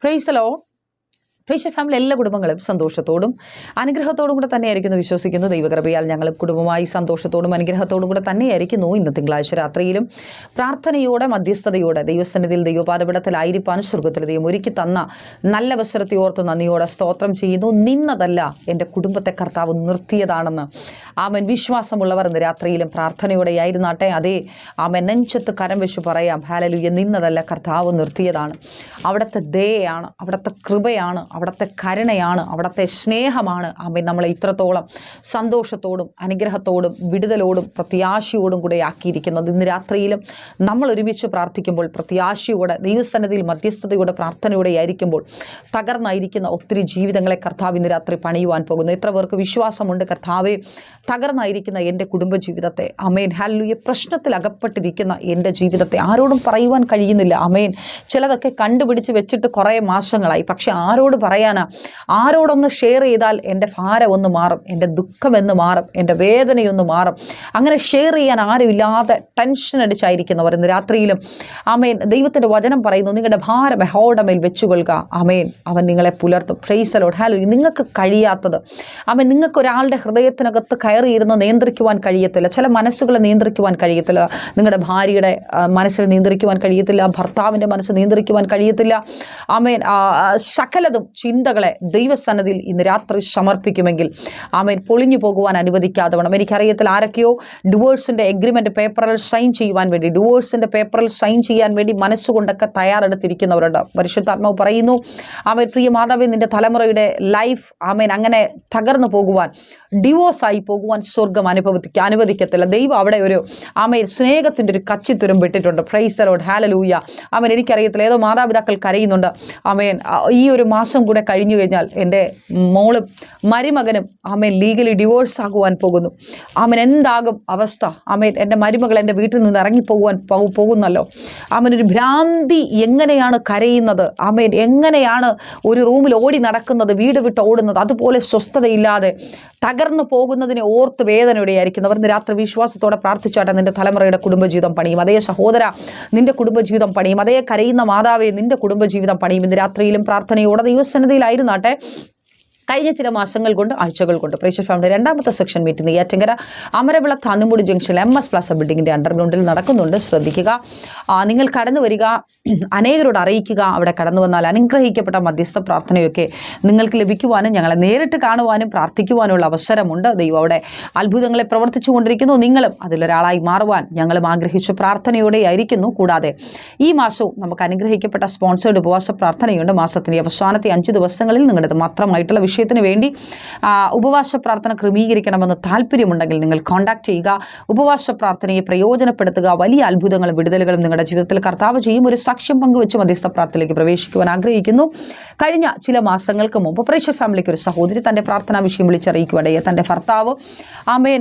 Praise the Lord. പ്രേക്ഷ family എല്ലാ കുടുംബങ്ങളും സന്തോഷത്തോടും അനുഗ്രഹത്തോടും കൂടെ തന്നെയായിരിക്കുന്നു വിശ്വസിക്കുന്നു. ദൈവകൃപയാൽ ഞങ്ങൾ കുടുംബമായി സന്തോഷത്തോടും അനുഗ്രഹത്തോടും കൂടെ തന്നെയായിരിക്കുന്നു ഇന്ന് തിങ്കളാഴ്ച രാത്രിയിലും. പ്രാർത്ഥനയോടെ മധ്യസ്ഥതയോടെ ദൈവസന്നിധിയിൽ ദൈവപാതപിടത്തിലായിരിക്കാൻ സ്വർഗത്തിൽ ദൈവം ഒരുക്കി തന്ന നല്ല അവസരത്തെ ഓർത്ത് നന്ദിയോടെ സ്തോത്രം ചെയ്യുന്നു. നിന്നതല്ല എന്റെ കുടുംബത്തെ കർത്താവ് നിർത്തിയതാണെന്ന്. ആമൻ. വിശ്വാസമുള്ളവർ ഇന്ന് രാത്രിയിലും പ്രാർത്ഥനയോടെ ആയിരുന്നാട്ടെ. അതേ ആമൻ. നെഞ്ചത്ത് കരം വെച്ച് പറയാം. ഹാലലുയ്യ നിന്നതല്ല കർത്താവ് നിർത്തിയതാണ്. അവിടുത്തെ ദയയാണ് അവിടുത്തെ കൃപയാണ്. അവിടുത്തെ കരുണയാണ് അവിടുത്തെ സ്നേഹമാണ്. അമ്മ നമ്മളെ ഇത്രത്തോളം സന്തോഷത്തോടും അനുഗ്രഹത്തോടും വിടുതലോടും പ്രത്യാശയോടും കൂടെ ആക്കിയിരിക്കുന്നത്. ഇന്ന് രാത്രിയിലും നമ്മൾ ഒരുമിച്ച് പ്രാർത്ഥിക്കുമ്പോൾ പ്രത്യാശയോടെ ദൈവസന്നതിയിൽ മധ്യസ്ഥതയോടെ പ്രാർത്ഥനയോടെ ആയിരിക്കുമ്പോൾ തകർന്നായിരിക്കുന്ന ഒത്തിരി ജീവിതങ്ങളെ കർത്താവ് ഇന്ന് രാത്രി പണിയുവാൻ പോകുന്നു. എത്ര പേർക്ക് വിശ്വാസമുണ്ട് കർത്താവെ? തകർന്നായിരിക്കുന്ന എന്റെ കുടുംബജീവിതത്തെ. അമേൻ ഹല്ലുയ പ്രശ്നത്തിൽ അകപ്പെട്ടിരിക്കുന്ന എന്റെ ജീവിതത്തെ ആരോടും പറയുവാൻ കഴിയുന്നില്ല. അമേൻ ചിലതൊക്കെ കണ്ടുപിടിച്ച് വെച്ചിട്ട് കുറേ മാസങ്ങളായി. പക്ഷേ ആരോട് പറയാനാ? ആരോടൊന്ന് ഷെയർ ചെയ്താൽ എന്റെ ഭാരം ഒന്ന് മാറും എന്റെ ദുഃഖം എന്ന് മാറും എന്റെ വേദനയൊന്ന് മാറും. അങ്ങനെ ഷെയർ ചെയ്യാൻ ആരുമില്ലാതെ ടെൻഷൻ അടിച്ചായിരിക്കുന്നവർ ഇന്ന് രാത്രിയിലും. അമേൻ ദൈവത്തിന്റെ വചനം പറയുന്നു നിങ്ങളുടെ ഭാരം ഹോടെ മേൽ വെച്ചുകൊള്ളുക. അമേൻ അവൻ നിങ്ങളെ പുലർത്തും. ഫ്രൈസലോട് ഹാലോ നിങ്ങൾക്ക് കഴിയാത്തത്. അമേൻ നിങ്ങൾക്ക് ഒരാളുടെ ഹൃദയത്തിനകത്ത് കയറിയിരുന്ന് നിയന്ത്രിക്കുവാൻ കഴിയത്തില്ല. ചില മനസ്സുകളെ നിയന്ത്രിക്കുവാൻ കഴിയത്തില്ല. നിങ്ങളുടെ ഭാര്യയുടെ മനസ്സിൽ നിയന്ത്രിക്കുവാൻ കഴിയത്തില്ല. ഭർത്താവിന്റെ മനസ്സ് നിയന്ത്രിക്കുവാൻ കഴിയത്തില്ല. അമേൻ സകലതും ചിന്തകളെ ദൈവസന്നതിൽ ഇന്ന് രാത്രി സമർപ്പിക്കുമെങ്കിൽ ആമേൻ. പൊളിഞ്ഞു പോകുവാൻ അനുവദിക്കാതെ വേണം എനിക്കറിയത്തില്ല ആരൊക്കെയോ ഡിവോഴ്സിന്റെ എഗ്രിമെന്റ് പേപ്പറിൽ സൈൻ ചെയ്യുവാൻ വേണ്ടി ഡിവോഴ്സിന്റെ പേപ്പറിൽ സൈൻ ചെയ്യാൻ വേണ്ടി മനസ്സുകൊണ്ടൊക്കെ തയ്യാറെടുത്തിരിക്കുന്നവരുണ്ട്. പരിശുദ്ധാത്മാവ് പറയുന്നു ആമേൻ പ്രിയ മാതാവേ നിന്റെ തലമുറയുടെ ലൈഫ് ആമേൻ അങ്ങനെ തകർന്നു പോകുവാൻ ഡിവോഴ്സായി പോകുവാൻ സ്വർഗം അനുഭവിക്ക അനുവദിക്കത്തില്ല. ദൈവം അവിടെ ഒരു ആമേൻ സ്നേഹത്തിന്റെ ഒരു കച്ചിത്തുരം വിട്ടിട്ടുണ്ട്. പ്രൈസലോഡ് ഹാലലൂയ ആമേൻ എനിക്കറിയത്തില്ല. ഏതോ മാതാപിതാക്കൾ കരയുന്നുണ്ട്. ആമേൻ ഈ ഒരു മാസം കൂടെ കഴിഞ്ഞു കഴിഞ്ഞാൽ എന്റെ മോളും മരുമകനും ആമേൻ ലീഗലി ഡിവോഴ്സ് ആകുവാൻ പോകുന്നു. ആമേൻ എന്താകും അവസ്ഥ? ആമേൻ എന്റെ മരുമകൾ എന്റെ വീട്ടിൽ നിന്ന് ഇറങ്ങിപ്പോകുവാൻ പോകുന്നല്ലോ. ആമേൻ ഒരു ഭ്രാന്തി എങ്ങനെയാണ് കരയുന്നത്? ആമേൻ എങ്ങനെയാണ് ഒരു റൂമിൽ ഓടി നടക്കുന്നത് വീട് വിട്ട് ഓടുന്നത്? അതുപോലെ സ്വസ്ഥതയില്ലാതെ തകർന്നു പോകുന്നതിനെ ഓർത്ത് വേദനയുടെയായിരിക്കും അവർ രാത്രി വിശ്വാസത്തോടെ പ്രാർത്ഥിച്ചാട്ടെ നിന്റെ തലമുറയുടെ കുടുംബജീവിതം പണിയും. അതേ സഹോദര നിന്റെ കുടുംബജീവിതം പണിയും. അതേ കരയുന്ന മാതാവേ നിന്റെ കുടുംബജീവിതം പണിയും. ഇന്ന് രാത്രിയിലും പ്രാർത്ഥനയോടെ ദൈവസന്നിധിയിലായിരുന്നാട്ടെ കഴിഞ്ഞ ചില മാസങ്ങൾ കൊണ്ട് ആഴ്ചകൾ കൊണ്ട് പ്രേക്ഷക ഫാമിലി രണ്ടാമത്തെ section meeting ഏറ്റങ്കര Amaravila Thannimoodu junction M S plaza ബിൽഡിങ്ങിന്റെ അണ്ടർഗ്രൗണ്ടിൽ നടക്കുന്നുണ്ട്. ശ്രദ്ധിക്കുക. നിങ്ങൾ കടന്നു വരിക അനേകരോട് അറിയിക്കുക. അവിടെ കടന്നു വന്നാൽ അനുഗ്രഹിക്കപ്പെട്ട മധ്യസ്ഥ പ്രാർത്ഥനയൊക്കെ നിങ്ങൾക്ക് ലഭിക്കുവാനും ഞങ്ങളെ നേരിട്ട് കാണുവാനും പ്രാർത്ഥിക്കുവാനുള്ള അവസരമുണ്ട്. ദൈവം അവിടെ അത്ഭുതങ്ങളെ പ്രവർത്തിച്ചു കൊണ്ടിരിക്കുന്നു. നിങ്ങളും അതിലൊരാളായി മാറുവാൻ ഞങ്ങളും ആഗ്രഹിച്ചു പ്രാർത്ഥനയോടെ ആയിരിക്കുന്നു. കൂടാതെ ഈ മാസവും നമുക്ക് അനുഗ്രഹിക്കപ്പെട്ട സ്പോൺസേഡ് ഉപവാസ പ്രാർത്ഥനയുണ്ട്. മാസത്തിന്റെ അവസാനത്തെ അഞ്ച് ദിവസങ്ങളിൽ നിങ്ങളുടെ മാത്രമായിട്ടുള്ള വിഷയത്തിന് വേണ്ടി ഉപവാസ പ്രാർത്ഥന ക്രമീകരിക്കണമെന്ന് താല്പര്യമുണ്ടെങ്കിൽ നിങ്ങൾ കോൺടാക്ട് ചെയ്യുക. ഉപവാസ പ്രാർത്ഥനയെ പ്രയോജനപ്പെടുത്തുക. വലിയ അത്ഭുതങ്ങളും വിടുതലുകളും നിങ്ങളുടെ ജീവിതത്തിൽ കർത്താവ് ചെയ്യും. ഒരു സാക്ഷ്യം പങ്കുവെച്ച് മധ്യസ്ഥ പ്രാർത്ഥനയിലേക്ക് പ്രവേശിക്കുവാൻ ആഗ്രഹിക്കുന്നു. കഴിഞ്ഞ ചില മാസങ്ങൾക്ക് മുമ്പ് പ്രേക്ഷ ഫാമിലിക്ക് ഒരു സഹോദരി തന്റെ പ്രാർത്ഥനാ വിഷയം വിളിച്ചറിയിക്കുവാടേ തന്റെ ഭർത്താവ്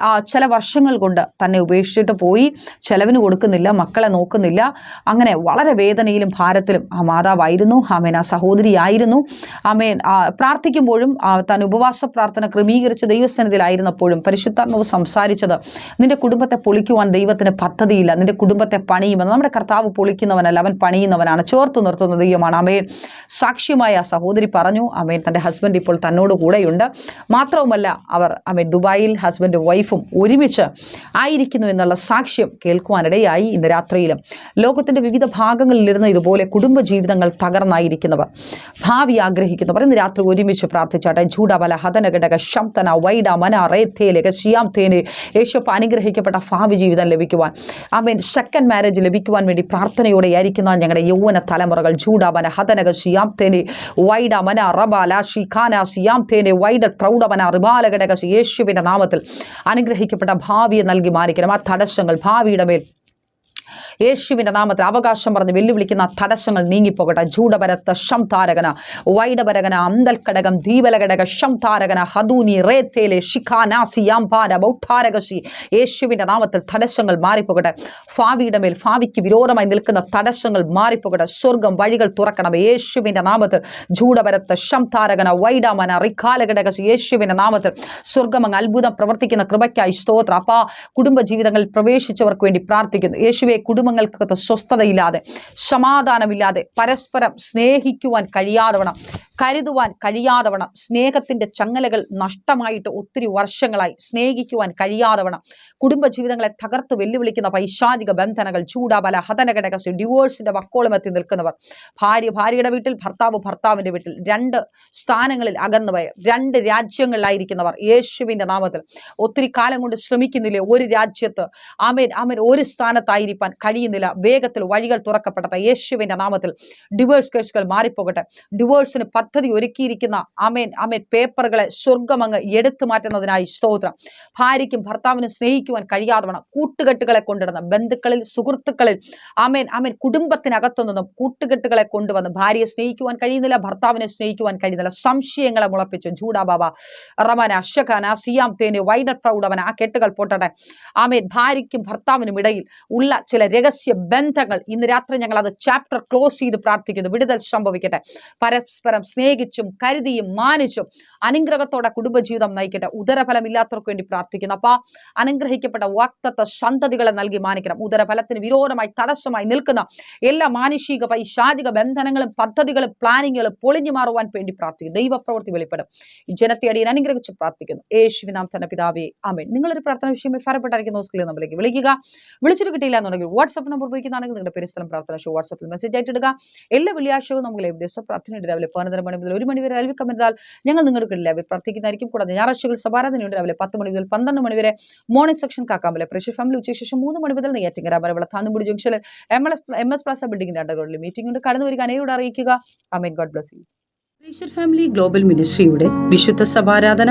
ആ ചില വർഷങ്ങൾ കൊണ്ട് തന്നെ ഉപേക്ഷിച്ചിട്ട് പോയി. ചെലവിന് കൊടുക്കുന്നില്ല മക്കളെ നോക്കുന്നില്ല. അങ്ങനെ വളരെ വേദനയിലും ഭാരത്തിലും ആ മാതാവായിരുന്നു. ആമേൻ ആ സഹോദരിയായിരുന്നു. ആമേൻ പ്രാർത്ഥിക്കുമ്പോഴും താൻ ഉപവാസ പ്രാർത്ഥന ക്രമീകരിച്ച് ദൈവസന്നിധിയിലായിരുന്നപ്പോഴും പരിശുദ്ധാത്മാവ് സംസാരിച്ചത് നിന്റെ കുടുംബത്തെ പൊളിക്കുവാൻ ദൈവത്തിന് പദ്ധതിയില്ല. നിന്റെ കുടുംബത്തെ പണിയുമെന്ന്. നമ്മുടെ കർത്താവ് പൊളിക്കുന്നവനല്ല അവൻ പണിയുന്നവനാണ്. ചേർത്ത് നിർത്തുന്ന ദൈവമാണ്. അമേൻ സാക്ഷ്യമായ ആ സഹോദരി പറഞ്ഞു അമേൻ തന്റെ ഹസ്ബൻഡ് ഇപ്പോൾ തന്നോട് കൂടെയുണ്ട്. മാത്രവുമല്ല അവർ അമേൻ ദുബായിൽ ഹസ്ബൻഡ് വൈഫും ഒരുമിച്ച് ആയിരിക്കുന്നു എന്നുള്ള സാക്ഷ്യം കേൾക്കുവാനിടയായി ഇന്ന് രാത്രിയിലും. ലോകത്തിന്റെ വിവിധ ഭാഗങ്ങളിലിരുന്ന് ഇതുപോലെ കുടുംബ ജീവിതങ്ങൾ തകർന്നായിരിക്കുന്നവർ ഭാവി ആഗ്രഹിക്കുന്നവർ ഇന്ന് രാത്രി ഒരുമിച്ച് പ്രാർത്ഥിച്ചാട്ടെ ജൂഡബല ഹതനഘടക ശംതന വൈഡ മന റേത്തേലെ ശ്യാം തേനെ. യേശുപ്പ് അനുഗ്രഹിക്കപ്പെട്ട ഭാവി ജീവിതം ലഭിക്കുവാൻ ആമേൻ. സെക്കൻഡ് മാരേജ് ലഭിക്കുവാൻ വേണ്ടി പ്രാർത്ഥനയോടെ ആയിരിക്കുന്ന ഞങ്ങളുടെ യൗവന തലമുറകൾ ചൂടാമന ഹതനക തേനെ. വൈഡ മന റബാല ശിയാം തേനെ. വൈഡ പ്രൗഢമന റിബാലഘടക യേശുവിന്റെ നാമത്തിൽ അനുഗ്രഹിക്കപ്പെട്ട ഭാവിയെ നൽകി മാനിക്കണം. ആ തടസ്സങ്ങൾ ഭാവിയുടെ മേൽ യേശുവിന്റെ നാമത്തിൽ അവകാശം പറഞ്ഞ് വെല്ലുവിളിക്കുന്ന തടസ്സങ്ങൾ നീങ്ങിപ്പോകട്ടെ. ജൂഡപരത്ത ഷം താരകന വൈഡപരകന അന്തൽക്കടകം ഷം താരകന ഹദൂനി റേത്തേലെ ഷിഖാനാസി യാംപാന ബൗഠാരകശി യേശുവിന്റെ നാമത്തിൽ തടസ്സങ്ങൾ മാറിപ്പോകട്ടെ. ഭാവിയുടെ മേൽ ഭാവിക്ക് വിരോധമായി നിൽക്കുന്ന തടസ്സങ്ങൾ മാറിപ്പോകട്ടെ. സ്വർഗം വഴികൾ തുറക്കണം. യേശുവിന്റെ നാമത്തിൽ ജൂഡപരത്ത ഷം താരകന വൈഡാമന റിക്കാലഘടകശി യേശുവിന്റെ നാമത്തിൽ സ്വർഗം അങ്ങ് അത്ഭുതം പ്രവർത്തിക്കുന്ന കൃപയ്ക്കായി സ്തോത്ര. അപ്പാ കുടുംബ ജീവിതങ്ങളിൽ പ്രവേശിച്ചവർക്ക് വേണ്ടി പ്രാർത്ഥിക്കുന്നു. യേശുവെ കുടുംബങ്ങൾക്കകത്ത് സ്വസ്ഥതയില്ലാതെ സമാധാനമില്ലാതെ പരസ്പരം സ്നേഹിക്കുവാൻ കഴിയാതവണം കരുതുവാൻ കഴിയാതവണം സ്നേഹത്തിന്റെ ചങ്ങലകൾ നഷ്ടമായിട്ട് ഒത്തിരി വർഷങ്ങളായി സ്നേഹിക്കുവാൻ കഴിയാതവണ്ണം കുടുംബജീവിതങ്ങളെ തകർത്ത് വെല്ലുവിളിക്കുന്ന പൈശാചിക ബന്ധനകൾ ചൂടാബല ഹതനഘടകസ് ഡിവോഴ്സിന്റെ വക്കോളം എത്തി നിൽക്കുന്നവർ ഭാര്യ ഭാര്യയുടെ വീട്ടിൽ ഭർത്താവ് ഭർത്താവിന്റെ വീട്ടിൽ രണ്ട് സ്ഥാനങ്ങളിൽ അകന്നുപോയ രണ്ട് രാജ്യങ്ങളിലായിരിക്കുന്നവർ യേശുവിന്റെ നാമത്തിൽ ഒത്തിരി കാലം കൊണ്ട് ശ്രമിക്കുന്നില്ലേ? ഒരു രാജ്യത്ത് ആമേൻ ആമേൻ ഒരു സ്ഥാനത്തായിരിക്കാൻ കഴിയുന്നില്ല. വേഗത്തിൽ വഴികൾ തുറക്കപ്പെടട്ടെ. യേശുവിന്റെ നാമത്തിൽ ഡിവോഴ്സ് കേസുകൾ മാറിപ്പോകട്ടെ. ഡിവോഴ്സിന് പദ്ധതി ഒരുക്കിയിരിക്കുന്ന അമേൻ അമേൻ പേപ്പറുകളെ സ്വർഗമങ്ങ് എടുത്തു മാറ്റുന്നതിനായി സ്തോത്രം. ഭാര്യയ്ക്കും ഭർത്താവിനും സ്നേഹിക്കുവാൻ കഴിയാതവണ്ണം കൂട്ടുകെട്ടുകളെ കൊണ്ടുവന്ന ബന്ധുക്കളിൽ സുഹൃത്തുക്കളിൽ അമേൻ അമേൻ കുടുംബത്തിനകത്തു നിന്നും കൂട്ടുകെട്ടുകളെ കൊണ്ടുവന്ന് ഭാര്യയെ സ്നേഹിക്കുവാൻ കഴിയുന്നില്ല ഭർത്താവിനെ സ്നേഹിക്കുവാൻ കഴിയുന്നില്ല. സംശയങ്ങളെ മുളപ്പിച്ച് ജൂഡാ ബാബ റമന അഷഖാന സിയാം തേന് വൈഡർ പ്രൗഢവൻ ആ കെട്ടുകൾ പൊട്ടട്ടെ. ആമേൻ ഭാര്യയ്ക്കും ഭർത്താവിനും ഇടയിൽ ഉള്ള ചില രഹസ്യ ബന്ധങ്ങൾ. ഇന്ന് രാത്രി ഞങ്ങൾ അത് ചാപ്റ്റർ ക്ലോസ് ചെയ്ത് പ്രാർത്ഥിക്കുന്നു. വിടുതൽ സംഭവിക്കട്ടെ. പരസ്പരം സ്നേഹിച്ചും കരുതിയും മാനിച്ചും അനുഗ്രഹത്തോടെ കുടുംബജീവിതം നയിക്കട്ടെ. ഉദരഫലമില്ലാത്തവർക്ക് വേണ്ടി പ്രാർത്ഥിക്കുന്നു. അപ്പൊ അനുഗ്രഹിക്കപ്പെട്ട വാക്തത്വ സന്തതികളെ നൽകി മാനിക്കണം. ഉദരഫലത്തിന് വിരോധമായി തടസ്സമായി നിൽക്കുന്ന എല്ലാ മാനുഷിക പൈശാചിക ബന്ധനങ്ങളും പദ്ധതികളും പ്ലാനിങ്ങുകളും പൊളിഞ്ഞു മാറുവാൻ വേണ്ടി പ്രാർത്ഥിക്കുന്നു. ദൈവപ്രവൃത്തി വെളിപ്പെടും. ഈ ജനത്തെ അടിയൻ അനുഗ്രഹിച്ച് പ്രാർത്ഥിക്കുന്നു. യേശുവിനാം തന്നെ പിതാവേ അമേ നിങ്ങളൊരു പ്രാർത്ഥന വിഷയമായി ഫലപ്പെട്ടായിരിക്കുന്ന സ്കില്ലിൽ നമ്മളിലേക്ക് വിളിക്കുക. വിളിച്ചിട്ട് കിട്ടിയില്ല എന്നുണ്ടെങ്കിൽ വാട്സപ്പ് നമ്പർ ഉപയോഗിക്കുന്നതാണെങ്കിൽ നിങ്ങളുടെ പെരുസ്ഥലം പ്രാർത്ഥന ഷോ വാട്സപ്പിൽ മെസ്സേജ് ആയിട്ട് ഇടുക. എല്ലാ വെള്ളിയാഴ്ചവും നമ്മൾ ദിവസം പ്രാർത്ഥനയുണ്ട് രാവിലെ പതിനൊന്നര മണി മുതൽ ഒരു മണി വരെ അൽവി കമന്റാൽ ഞങ്ങൾ നിങ്ങൾക്ക് ലൈവ് പ്രാർത്ഥിക്കുന്നതായിരിക്കും. കൂടാതെ ഞായറാഴ്ചകൾ സഭാരാധനയുണ്ട് രാവിലെ പത്ത് മണി മുതൽ പന്ത്രണ്ട് മണി വരെ മോർണിംഗ് സെക്ഷൻ കാക്കാമലെ. പ്രഷർ ഫാമിലി ഉച്ചയ്ക്ക് ശേഷം മൂന്ന് മണി മുതൽ നെയ്യാറ്റിങ്കര മരവിള താന്നുമുടി ജംഗ്ഷനിൽ M S M S plaza ബിൽഡിംഗിന്റെ അണ്ടർഗ്രൗണ്ടിൽ മീറ്റിംഗ് ഉണ്ട്. കടന്നു വരിക അനേരോട് അറിയിക്കുക. Amen God bless you family global മിനിസ്ട്രിയുടെ വിശുദ്ധ സഭാരാധന.